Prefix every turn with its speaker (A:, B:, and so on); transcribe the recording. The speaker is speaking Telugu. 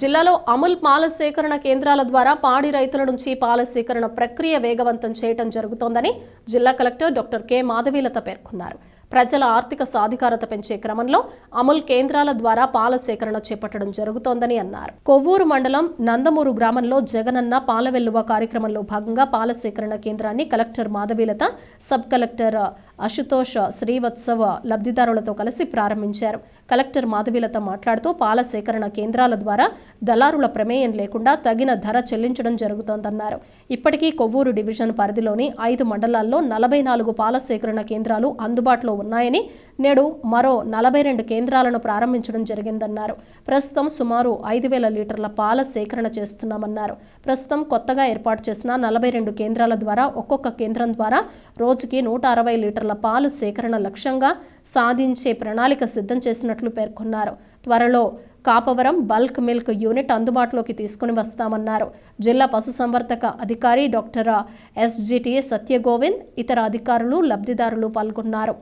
A: జిల్లాలో అముల్ పాల సేకరణ కేంద్రాల ద్వారా పాడి రైతుల నుంచి పాల సేకరణ ప్రక్రియ వేగవంతం చేయటం జరుగుతోందని జిల్లా కలెక్టర్ డాక్టర్ కె మాధవీలత పేర్కొన్నారు. ప్రజల ఆర్థిక సాధికారత పెంచే క్రమంలో అముల్ కేంద్రాల ద్వారా పాల సేకరణ చేపట్టడం జరుగుతోందని అన్నారు. కొవ్వూరు మండలం నందమూరు గ్రామంలో జగనన్న పాల వెల్లువ కార్యక్రమంలో భాగంగా పాల సేకరణ కేంద్రాన్ని collector Madhavilatha sub collector Ashutosh Srivastava లబ్ధిదారులతో కలిసి ప్రారంభించారు. కలెక్టర్ మాధవీలత మాట్లాడుతూ పాల సేకరణ కేంద్రాల ద్వారా దళారుల ప్రమేయం లేకుండా తగిన ధర చెల్లించడం జరుగుతోందన్నారు. ఇప్పటికీ కొవ్వూరు డివిజన్ పరిధిలోని ఐదు మండలాల్లో నలభై నాలుగు పాల సేకరణ కేంద్రాలు అందుబాటులో ఉన్నాయని నేడు మరో నలభై రెండు కేంద్రాలను ప్రారంభించడం జరిగిందన్నారు. ప్రస్తుతం సుమారు ఐదు వేల లీటర్ల పాల సేకరణ చేస్తున్నామన్నారు. ప్రస్తుతం కొత్తగా ఏర్పాటు చేసిన నలభై రెండు కేంద్రాల ద్వారా ఒక్కొక్క కేంద్రం ద్వారా రోజుకి నూట అరవై లీటర్ల పాలు సేకరణ లక్ష్యంగా సాధించే ప్రణాళిక సిద్ధం చేసినట్లు పేర్కొన్నారు. త్వరలో కాపవరం బల్క్ మిల్క్ యూనిట్ అందుబాటులోకి తీసుకుని వస్తామన్నారు. జిల్లా పశుసంవర్ధక అధికారి డాక్టర్ ఎస్జిటి సత్యగోవింద్ ఇతర అధికారులు లబ్ధిదారులు పాల్గొన్నారు.